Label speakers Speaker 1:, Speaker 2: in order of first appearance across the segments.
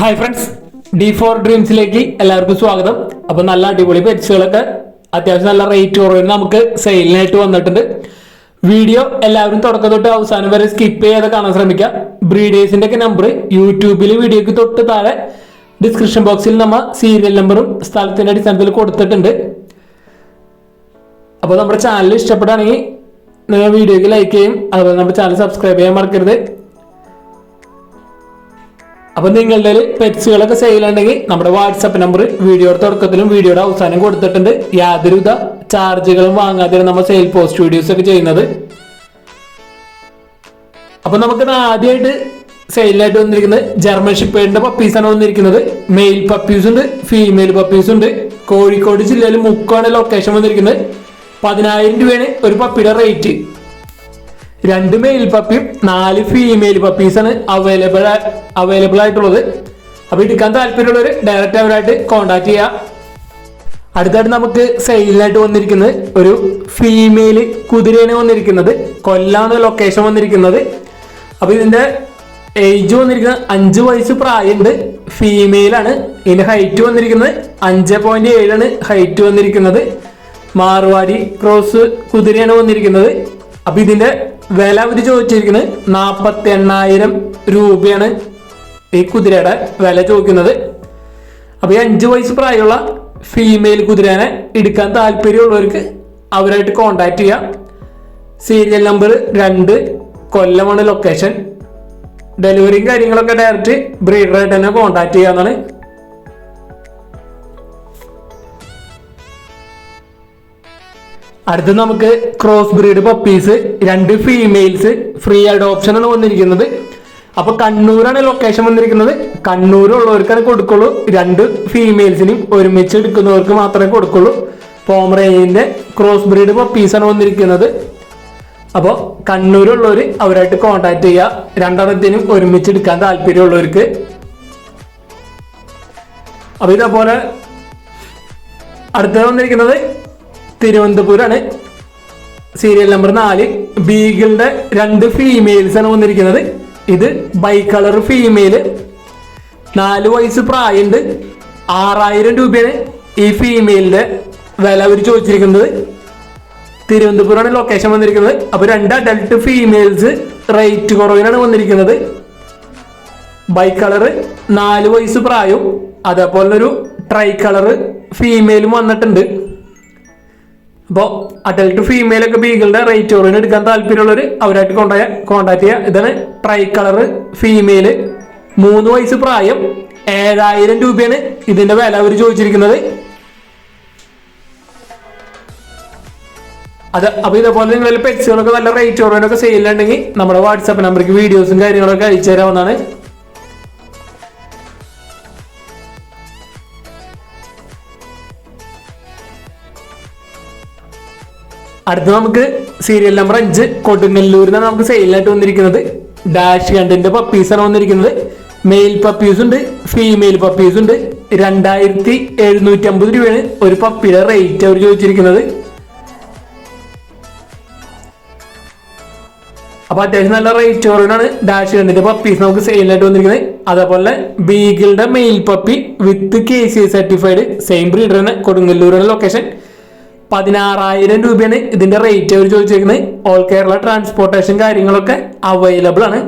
Speaker 1: Hi friends D four ഡ്രീംസിലേക്ക് എല്ലാവർക്കും സ്വാഗതം. അപ്പൊ നല്ല അടിപൊളി പെറ്റ്സുകളൊക്കെ അത്യാവശ്യം നല്ല റേറ്റ് കുറവിൽ നമുക്ക് സെയിലിനായിട്ട് വന്നിട്ടുണ്ട്. വീഡിയോ എല്ലാവരും തുടക്കം തൊട്ട് അവസാനം വരെ സ്കിപ്പ് ചെയ്യാതെ കാണാൻ ശ്രമിക്കുക ബ്രീഡേഴ്സിന്റെ ഒക്കെ നമ്പർ യൂട്യൂബിൽ വീഡിയോക്ക് തൊട്ട് താഴെ ഡിസ്ക്രിപ്ഷൻ ബോക്സിൽ നമ്മൾ സീരിയൽ നമ്പറും സ്ഥലത്തിന്റെ അടിസ്ഥാനത്തിൽ കൊടുത്തിട്ടുണ്ട്. അപ്പോൾ നമ്മുടെ ചാനൽ ഇഷ്ടപ്പെടുകയാണെങ്കിൽ നിങ്ങൾ വീഡിയോക്ക് ലൈക്ക് ചെയ്യും അതുപോലെ നമ്മുടെ ചാനൽ സബ്സ്ക്രൈബ് ചെയ്യാൻ മറക്കരുത്. അപ്പൊ നിങ്ങളുടെ പെറ്റ്സുകളൊക്കെ സെയിലുണ്ടെങ്കിൽ നമ്മുടെ വാട്സപ്പ് നമ്പർ വീഡിയോയുടെ തുടക്കത്തിലും വീഡിയോയുടെ അവസാനം കൊടുത്തിട്ടുണ്ട്. യാതൊരുവിധ ചാർജുകളും വാങ്ങാതെ നമ്മൾ സെയിൽ പോസ്റ്റ് വീഡിയോസ് ഒക്കെ ചെയ്യുന്നത്. അപ്പൊ നമുക്ക് ആദ്യമായിട്ട് സെയിലായിട്ട് വന്നിരിക്കുന്നത് ജർമ്മൻ ഷിപ്പേഡിന്റെ ആണ് വന്നിരിക്കുന്നത്. മെയിൽ പപ്പീസ് ഉണ്ട് ഫീമെയിൽ പപ്പീസ് ഉണ്ട്. കോഴിക്കോട് ജില്ലയിൽ മുക്കാണ് ലൊക്കേഷൻ വന്നിരിക്കുന്നത്. പതിനായിരം രൂപയാണ് ഒരു പപ്പിയുടെ റേറ്റ് രണ്ട് മെയിൽ പപ്പിയും നാല് ഫീമെയിൽ പപ്പീസാണ് അവൈലബിൾ അവൈലബിൾ ആയിട്ടുള്ളത്. അപ്പൊ എടുക്കാൻ താല്പര്യമുള്ളവർ ഡയറക്റ്റ് അവരായിട്ട് കോണ്ടാക്ട് ചെയ്യുക അടുത്തായിട്ട് നമുക്ക് സെയിലിനായിട്ട് വന്നിരിക്കുന്നത് ഒരു ഫീമെയിൽ കുതിരയാണ് വന്നിരിക്കുന്നത്. കൊല്ലാണ് ലൊക്കേഷൻ വന്നിരിക്കുന്നത്. അപ്പൊ ഇതിന്റെ ഏജ് വന്നിരിക്കുന്നത് അഞ്ച് വയസ്സ് പ്രായമുണ്ട്. ഫീമെയിലാണ് ഇതിന്റെ ഹൈറ്റ് വന്നിരിക്കുന്നത് അഞ്ച് പോയിന്റ് ഏഴാണ് ഹൈറ്റ് വന്നിരിക്കുന്നത്. മാർവാടി ക്രോസ് കുതിരയാണ് വന്നിരിക്കുന്നത്. അപ്പൊ ഇതിന്റെ വില അവർ ചോദിച്ചിരിക്കുന്നത് നാൽപ്പത്തി എണ്ണായിരം രൂപയാണ് ഈ കുതിരയുടെ വില ചോദിക്കുന്നത്. അപ്പൊ ഈ അഞ്ച് വയസ്സ് പ്രായമുള്ള ഫീമെയിൽ കുതിരേനെ എടുക്കാൻ താല്പര്യമുള്ളവർക്ക് അവരായിട്ട് കോണ്ടാക്ട് ചെയ്യാം. സീരിയൽ നമ്പർ രണ്ട് കൊല്ലമാണ് ലൊക്കേഷൻ ഡെലിവറിയും കാര്യങ്ങളൊക്കെ ഡയറക്റ്റ് ബ്രീഡറായിട്ട് തന്നെ കോണ്ടാക്ട് ചെയ്യാന്നാണ് അടുത്ത് നമുക്ക് ക്രോസ് ബ്രീഡ് പപ്പീസ് രണ്ട് ഫീമെയിൽസ് ഫ്രീ അഡോപ്ഷൻ ആണ് വന്നിരിക്കുന്നത്. അപ്പൊ കണ്ണൂരാണ് ലൊക്കേഷൻ വന്നിരിക്കുന്നത്. കണ്ണൂരുള്ളവർക്കാണ് കൊടുക്കുള്ളൂ. രണ്ട് ഫീമെയിൽസിനും ഒരുമിച്ച് എടുക്കുന്നവർക്ക് മാത്രമേ കൊടുക്കുള്ളൂ. പോമറേനിന്റെ ക്രോസ് ബ്രീഡ് പപ്പീസാണ് വന്നിരിക്കുന്നത്. അപ്പോൾ കണ്ണൂരുള്ളവർ അവരായിട്ട് കോണ്ടാക്ട് ചെയ്യുക രണ്ടെണ്ണത്തിനും ഒരുമിച്ച് എടുക്കാൻ താല്പര്യമുള്ളവർക്ക്. അപ്പൊ ഇതേപോലെ അടുത്തത് വന്നിരിക്കുന്നത് തിരുവനന്തപുരമാണ് സീരിയൽ നമ്പർ നാല് ബീഗിളുടെ രണ്ട് ഫീമെയിൽസ് ആണ് വന്നിരിക്കുന്നത്. ഇത് ബൈ കളർ ഫീമെയിൽ നാല് വയസ്സ് പ്രായമുണ്ട്. ആറായിരം രൂപയാണ് ഈ ഫീമെയിലിന്റെ വില അവർ ചോദിച്ചിരിക്കുന്നത്. തിരുവനന്തപുരമാണ് ലൊക്കേഷൻ വന്നിരിക്കുന്നത്. അപ്പോൾ രണ്ട് അഡൾട്ട് ഫീമെയിൽസ് റേറ്റ് കുറവിനാണ് വന്നിരിക്കുന്നത്. ബൈ കളർ നാല് വയസ്സ് പ്രായവും അതേപോലെ ഒരു ട്രൈ കളർ ഫീമെയിലും വന്നിട്ടുണ്ട്. അപ്പോൾ അഡൽട്ട് ഫീമെയിൽ ഒക്കെ ബീഗിളുടെ റേറ്റ് ഓറിയൻ എടുക്കാൻ താല്പര്യമുള്ളവർ അവരായിട്ട് കോണ്ടാക്ട് കോണ്ടാക്ട് ചെയ്യുക ഇതാണ് ട്രൈ കളർ ഫീമെയിൽ മൂന്ന് വയസ്സ് പ്രായം ഏഴായിരം രൂപയാണ് ഇതിന്റെ വില അവർ ചോദിച്ചിരിക്കുന്നത്. അത് അപ്പൊ ഇതേപോലെ നിങ്ങളിൽ പെറ്റ്സുകളൊക്കെ നല്ല റേറ്റ് കുറവിനൊക്കെ സെയിലുണ്ടെങ്കിൽ നമ്മുടെ വാട്സാപ്പ് നമ്പർക്ക് വീഡിയോസും കാര്യങ്ങളൊക്കെ അയച്ചു തരാവുന്നതാണ്. അടുത്ത നമുക്ക് സീരിയൽ നമ്പർ അഞ്ച് കൊടുങ്ങല്ലൂരിൽ നമുക്ക് സെയിലായിട്ട് വന്നിരിക്കുന്നത്. ഡാഷ് കണ്ടിന്റെ പപ്പീസാണ് വന്നിരിക്കുന്നത്. മെയിൽ പപ്പീസ് ഉണ്ട് ഫീമെയിൽ പപ്പീസ് ഉണ്ട്. രണ്ടായിരത്തി എഴുന്നൂറ്റി അമ്പത് രൂപയാണ് ഒരു പപ്പിയുടെ റേറ്റ് അവർ ചോദിച്ചിരിക്കുന്നത്. അപ്പൊ അത്യാവശ്യം നല്ല റേറ്റ് കുറവിനാണ് ഡാഷ് കണ്ടിന്റെ പപ്പീസ് നമുക്ക് സെയിലായിട്ട് വന്നിരിക്കുന്നത്. അതേപോലെ ബീഗിളുടെ male puppy with K C certified same breeder തന്നെ കൊടുങ്ങല്ലൂരാണ് ലൊക്കേഷൻ പതിനാറായിരം രൂപയാണ് ഇതിന്റെ റേറ്റ് അവർ ചോദിച്ചിരിക്കുന്നത് ഓൾ കേരള ട്രാൻസ്പോർട്ടേഷൻ കാര്യങ്ങളൊക്കെ അവൈലബിൾ ആണ്.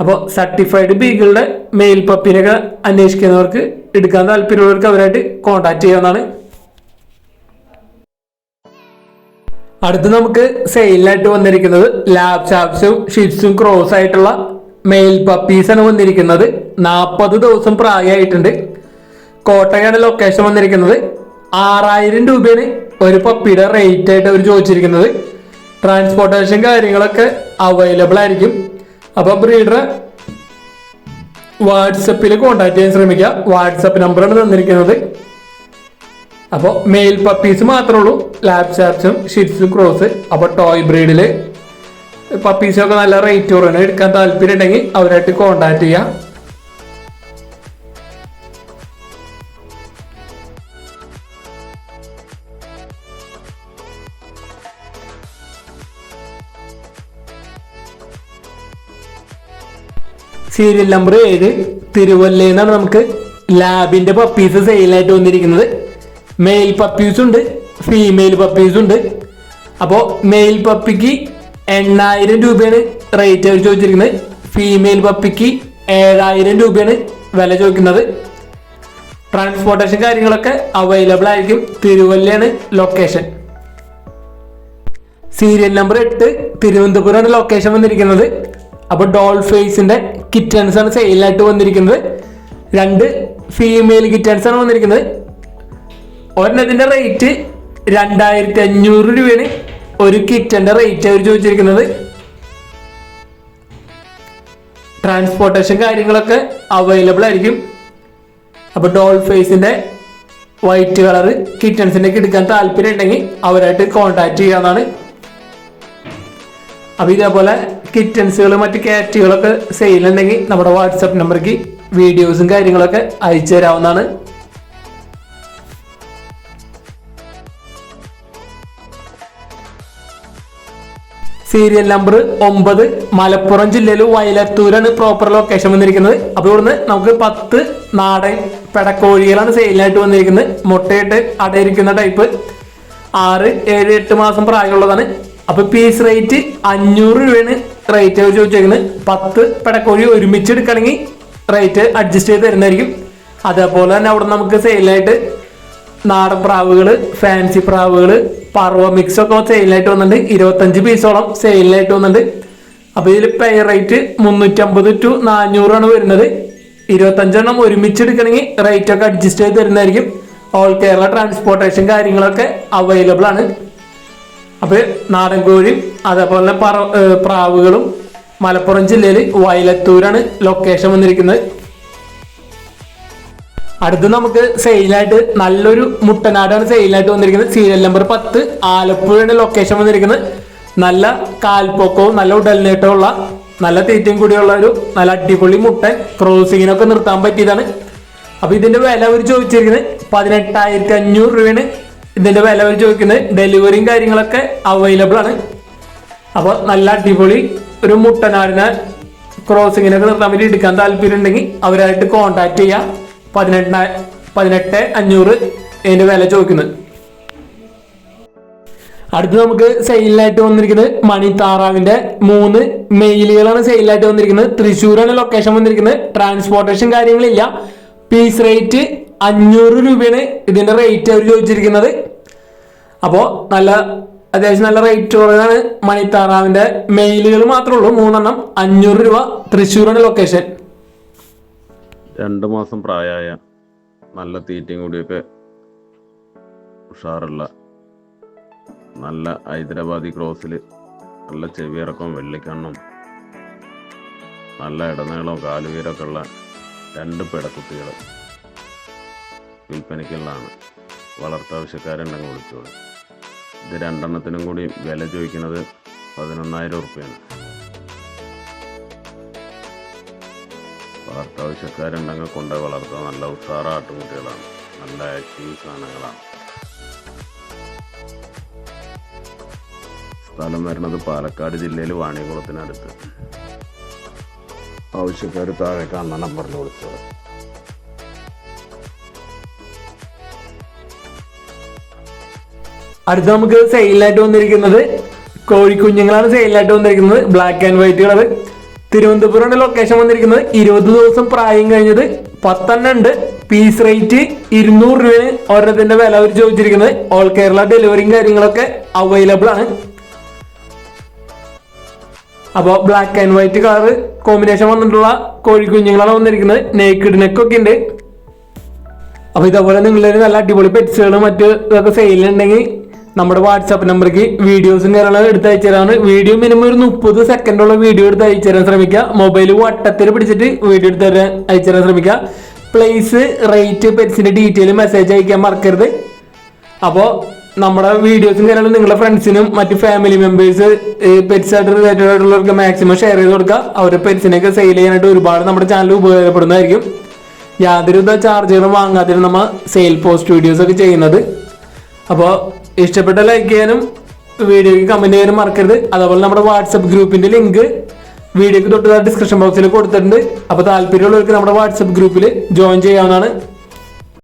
Speaker 1: അപ്പോൾ സർട്ടിഫൈഡ് ബീഗിളുടെ മെയിൽ പപ്പിനൊക്കെ അന്വേഷിക്കുന്നവർക്ക് എടുക്കാൻ താല്പര്യമുള്ളവർക്ക് അവരായിട്ട് കോൺടാക്ട് ചെയ്യാവുന്നതാണ്. അടുത്ത് നമുക്ക് സെയിലിനായിട്ട് വന്നിരിക്കുന്നത് ലാബ് ചാപ്സും ഷിപ്സും ക്രോസ് ആയിട്ടുള്ള മെയിൽ പപ്പീസാണ് വന്നിരിക്കുന്നത്. നാൽപ്പത് ദിവസം പ്രായമായിട്ടുണ്ട്. കോട്ടയാണ് ലൊക്കേഷൻ വന്നിരിക്കുന്നത്. ആറായിരം രൂപയാണ് ഒരു പപ്പിയുടെ റേറ്റ് ആയിട്ട് അവർ ചോദിച്ചിരിക്കുന്നത്. ട്രാൻസ്പോർട്ടേഷൻ കാര്യങ്ങളൊക്കെ അവൈലബിൾ ആയിരിക്കും. അപ്പോൾ ബ്രീഡറെ വാട്സപ്പിൽ കോൺടാക്ട് ചെയ്യാൻ ശ്രമിക്കുക. വാട്സപ്പ് നമ്പറാണ് തന്നിരിക്കുന്നത്. അപ്പോൾ മെയിൽ പപ്പീസ് മാത്രമേ ഉള്ളൂ. ലാബ് ചാർച്ചും ഷിറ്റ്സും ക്രോസ് അപ്പോൾ ടോയ് ബ്രീഡിൽ പപ്പീസൊക്കെ നല്ല റേറ്റ് കുറവിന് എടുക്കാൻ താല്പര്യം ഉണ്ടെങ്കിൽ അവരായിട്ട് കോണ്ടാക്ട് ചെയ്യാം. സീരിയൽ നമ്പർ ഏഴ് തിരുവല്ലയിൽ നമുക്ക് ലാബിന്റെ പപ്പീസ് സെയിലായിട്ട് വന്നിരിക്കുന്നത്. മെയിൽ പപ്പീസ് ഉണ്ട് ഫീമെയിൽ പപ്പീസ് ഉണ്ട്. അപ്പോൾ മെയിൽ പപ്പിക്ക് എണ്ണായിരം രൂപയാണ് റേറ്റ് അവർ ചോദിച്ചിരിക്കുന്നത്. ഫീമെയിൽ പപ്പിക്ക് ഏഴായിരം രൂപയാണ് വില ചോദിക്കുന്നത്. ട്രാൻസ്പോർട്ടേഷൻ കാര്യങ്ങളൊക്കെ അവൈലബിൾ ആയിരിക്കും. തിരുവല്ലയാണ് ലൊക്കേഷൻ സീരിയൽ നമ്പർ എട്ട് തിരുവനന്തപുരമാണ് ലൊക്കേഷൻ വന്നിരിക്കുന്നത്. അപ്പോൾ ഡോൾ ഫേസിന്റെ കിറ്റൻസ് ആണ് സെയിലായിട്ട് വന്നിരിക്കുന്നത്. രണ്ട് ഫീമെയിൽ കിറ്റൻസ് ആണ് വന്നിരിക്കുന്നത്. ഒരെണ്ണത്തിന്റെ റേറ്റ് രണ്ടായിരത്തി അഞ്ഞൂറ് രൂപയാണ്. ഒരു കിറ്റന്റെ റേറ്റ് അവർ ചോദിച്ചിരിക്കുന്നത്. ട്രാൻസ്പോർട്ടേഷൻ കാര്യങ്ങളൊക്കെ അവൈലബിൾ ആയിരിക്കും. അപ്പോൾ ഡോൾ ഫേസിന്റെ വൈറ്റ് കളർ കിറ്റൻസിന്റെ ഒക്കെ എടുക്കാൻ താല്പര്യം ഉണ്ടെങ്കിൽ അവരായിട്ട് കോൺടാക്ട് ചെയ്യാവുന്നതാണ്. അപ്പൊ ഇതേപോലെ കിറ്റൻസുകൾ മറ്റ് സെയിൽ ഉണ്ടെങ്കിൽ നമ്മുടെ വാട്സപ്പ് നമ്പർക്ക് വീഡിയോസും കാര്യങ്ങളൊക്കെ അയച്ചു തരാവുന്നതാണ്. സീരിയൽ നമ്പർ ഒമ്പത് മലപ്പുറം ജില്ലയിൽ വയലത്തൂരാണ് പ്രോപ്പർ ലൊക്കേഷൻ വന്നിരിക്കുന്നത്. അപ്പോൾ ഇവിടുന്ന് നമുക്ക് പത്ത് നാടൻ പെടക്കോഴികളാണ് സെയിലായിട്ട് വന്നിരിക്കുന്നത്. മുട്ടയിട്ട് അടയിരിക്കുന്ന ടൈപ്പ് ആറ് ഏഴ് എട്ട് മാസം പ്രായമുള്ളതാണ്. അപ്പൊ പീസ് റേറ്റ് അഞ്ഞൂറ് രൂപയാണ്. റേറ്റ് ചോദിച്ചേക്കുന്നത് പത്ത് പെടക്കോഴി ഒരുമിച്ച് എടുക്കണമെങ്കിൽ റേറ്റ് അഡ്ജസ്റ്റ് ചെയ്ത് തരുന്നതായിരിക്കും. അതേപോലെ തന്നെ അവിടെ നമുക്ക് സെയിലായിട്ട് നാടൻ പ്രാവുകൾ ഫാൻസി പ്രാവുകൾ പർവ മിക്സ് ഒക്കെ സെയിലായിട്ട് വന്നിട്ടുണ്ട്. ഇരുപത്തഞ്ച് പീസോളം സെയിലായിട്ട് വന്നിട്ടുണ്ട്. അപ്പൊ ഇതിൽ പേ റേറ്റ് മുന്നൂറ്റമ്പത് ടു നാനൂറാണ് വരുന്നത്. ഇരുപത്തഞ്ചെണ്ണം ഒരുമിച്ച് എടുക്കണമെങ്കിൽ റേറ്റ് ഒക്കെ അഡ്ജസ്റ്റ് ചെയ്ത് തരുന്നതായിരിക്കും. ഓൾ കേരള ട്രാൻസ്പോർട്ടേഷൻ കാര്യങ്ങളൊക്കെ അവൈലബിൾ ആണ്. അപ്പൊ നാടൻ കോഴിയും അതേപോലെ തന്നെ പറ പ്രാവുകളും മലപ്പുറം ജില്ലയിൽ വയലത്തൂരാണ് ലൊക്കേഷൻ വന്നിരിക്കുന്നത്. അടുത്ത് നമുക്ക് സെയിലായിട്ട് നല്ലൊരു മുട്ടനാടാണ് സെയിലായിട്ട് വന്നിരിക്കുന്നത്. സീരിയൽ നമ്പർ പത്ത് ആലപ്പുഴയാണ് ലൊക്കേഷൻ വന്നിരിക്കുന്നത്. നല്ല കാൽപ്പൊക്കവും നല്ല ഉടൽനീട്ടമുള്ള നല്ല തീറ്റയും കൂടിയുള്ള ഒരു നല്ല അടിപൊളി മുട്ടൻ ക്രോസിങ്ങിനൊക്കെ നിർത്താൻ പറ്റിയതാണ്. അപ്പൊ ഇതിന്റെ വില അവർ ചോദിച്ചിരിക്കുന്നത് പതിനെട്ടായിരത്തി അഞ്ഞൂറ് രൂപയാണ്. ഇതിന്റെ വില അവർ ചോദിക്കുന്നത് ഡെലിവറിയും കാര്യങ്ങളൊക്കെ അവൈലബിൾ ആണ്. അപ്പൊ നല്ല അടിപൊളി ഒരു മുട്ടനാടിനെ ക്രോസിങ്ങിനൊക്കെ നിർത്താൻ വേണ്ടി എടുക്കാൻ താല്പര്യം ഉണ്ടെങ്കിൽ അവരായിട്ട് കോണ്ടാക്ട് ചെയ്യാം. പതിനെട്ട് പതിനെട്ട് അഞ്ഞൂറ് ഇതിന്റെ വില ചോദിക്കുന്നത്. അടുത്ത് നമുക്ക് സെയിലായിട്ട് വന്നിരിക്കുന്നത് മണി താറാവിന്റെ മൂന്ന് മെയിലുകളാണ് സെയിലായിട്ട് വന്നിരിക്കുന്നത്. തൃശ്ശൂരാണ് ലൊക്കേഷൻ വന്നിരിക്കുന്നത്. ട്രാൻസ്പോർട്ടേഷൻ കാര്യങ്ങളില്ല. പീസ് റേറ്റ് അഞ്ഞൂറ് രൂപയാണ് ഇതിന്റെ റേറ്റ് അവർ ചോദിച്ചിരിക്കുന്നത്. അപ്പോൾ നല്ല അത്യാവശ്യം നല്ല റേറ്റ് കുറവാണ് മണിത്താറാവിന്റെ മെയിലുകൾ മാത്രമേ ഉള്ളൂ. മൂന്നെണ്ണം അഞ്ഞൂറ് രൂപ തൃശ്ശൂരാണ് ലൊക്കേഷൻ
Speaker 2: രണ്ട് മാസം പ്രായമായ നല്ല തീറ്റയും കൂടിയൊക്കെ ഉഷാറുള്ള നല്ല ഹൈദരാബാദി ക്രോസിൽ നല്ല ചെവിയിറക്കവും വെള്ളിക്കണ്ണും നല്ല ഇടനീളവും കാലുവീരൊക്കെ ഉള്ള രണ്ട് പിടക്കുട്ടികൾ വിൽപ്പനയ്ക്കുള്ളതാണ്. വളർത്താവശ്യക്കാരുണ്ടെങ്കിൽ വിളിച്ചോളൂ. ഇത് രണ്ടെണ്ണത്തിനും കൂടി വില ചോദിക്കുന്നത് പതിനൊന്നായിരം ഉറുപ്പ്യാണ്. വളർത്താവശ്യക്കാരുണ്ടെങ്കിൽ കൊണ്ട് വളർത്താൻ നല്ല ഉഷാറ ആട്ടുകുട്ടികളാണ്. നല്ല ആക്റ്റീവ് സാധനങ്ങളാണ്. സ്ഥലം വരുന്നത് പാലക്കാട് ജില്ലയിൽ വാണിയകുളത്തിനടുത്ത്. ആവശ്യക്കാർ താഴെ കാണുന്ന നമ്പറിൽ വിളിച്ചത്
Speaker 1: അടുത്ത് നമുക്ക് സെയിലായിട്ട് വന്നിരിക്കുന്നത് കോഴിക്കുഞ്ഞുങ്ങളാണ് സെയിലായിട്ട് വന്നിരിക്കുന്നത്. ബ്ലാക്ക് ആൻഡ് വൈറ്റ് കളർ തിരുവനന്തപുരമാണ് ലൊക്കേഷൻ വന്നിരിക്കുന്നത്. ഇരുപത് ദിവസം പ്രായം കഴിഞ്ഞത് പത്തെണ്ണം ഉണ്ട്. പീസ് റേറ്റ് ഇരുന്നൂറ് രൂപയാണ് ഒരെണ്ണത്തിന്റെ വില അവർ ചോദിച്ചിരിക്കുന്നത്. ഓൾ കേരള ഡെലിവറിയും കാര്യങ്ങളൊക്കെ അവൈലബിൾ ആണ്. അപ്പോൾ black and white colour combination വന്നിട്ടുള്ള കോഴിക്കുഞ്ഞുങ്ങളാണ് വന്നിരിക്കുന്നത്. നേക്കിഡ് നെക്കൊക്കെ ഉണ്ട്. അപ്പൊ ഇതേപോലെ നിങ്ങളുടെ നല്ല അടിപൊളി പെറ്റ്സുകൾ മറ്റു ഇതൊക്കെ സെയിലുണ്ടെങ്കിൽ നമ്മുടെ വാട്സാപ്പ് നമ്പർക്ക് വീഡിയോസും കാര്യങ്ങളും എടുത്ത് അയച്ചു വീഡിയോ മിനിമം ഒരു മുപ്പത് സെക്കൻഡുള്ള വീഡിയോ എടുത്ത് അയച്ചു തരാൻ ശ്രമിക്കുക. മൊബൈൽ വട്ടത്തിൽ പിടിച്ചിട്ട് വീഡിയോ എടുത്ത് തരാൻ അയച്ചു തരാൻ ശ്രമിക്കുക പ്ലേസ് റേറ്റ് പെറ്റ്സിന്റെ ഡീറ്റെയിൽ മെസ്സേജ് അയക്കാൻ മറക്കരുത്. അപ്പോൾ നമ്മുടെ വീഡിയോസും കാര്യങ്ങളും നിങ്ങളുടെ ഫ്രണ്ട്സിനും മറ്റ് ഫാമിലി മെമ്പേഴ്സ് പെറ്റ്സ് ആയിട്ട് റിലേറ്റഡ് ആയിട്ടുള്ളവർക്ക് മാക്സിമം ഷെയർ ചെയ്ത് കൊടുക്കുക. അവരുടെ പെറ്റ്സിനെയൊക്കെ സെയിൽ ചെയ്യാനായിട്ട് ഒരുപാട് നമ്മുടെ ചാനൽ ഉപയോഗപ്പെടുന്നതായിരിക്കും. യാതൊരുവിധ ചാർജുകളും വാങ്ങാതെ നമ്മൾ സെയിൽ പോസ്റ്റ് വീഡിയോസ് ഒക്കെ ചെയ്യുന്നത്. അപ്പോൾ ഇഷ്ടപ്പെട്ട ലൈക്ക് ചെയ്യാനും വീഡിയോയ്ക്ക് കമന്റ് ചെയ്യാനും മറക്കരുത്. അതുപോലെ നമ്മുടെ വാട്സപ്പ് ഗ്രൂപ്പിന്റെ ലിങ്ക് വീഡിയോക്ക് തൊട്ട് ഡിസ്ക്രിപ്ഷൻ ബോക്സിൽ കൊടുത്തിട്ടുണ്ട്. അപ്പോൾ താല്പര്യമുള്ളവർക്ക് നമ്മുടെ വാട്സപ്പ് ഗ്രൂപ്പിൽ ജോയിൻ ചെയ്യാവുന്നതാണ്.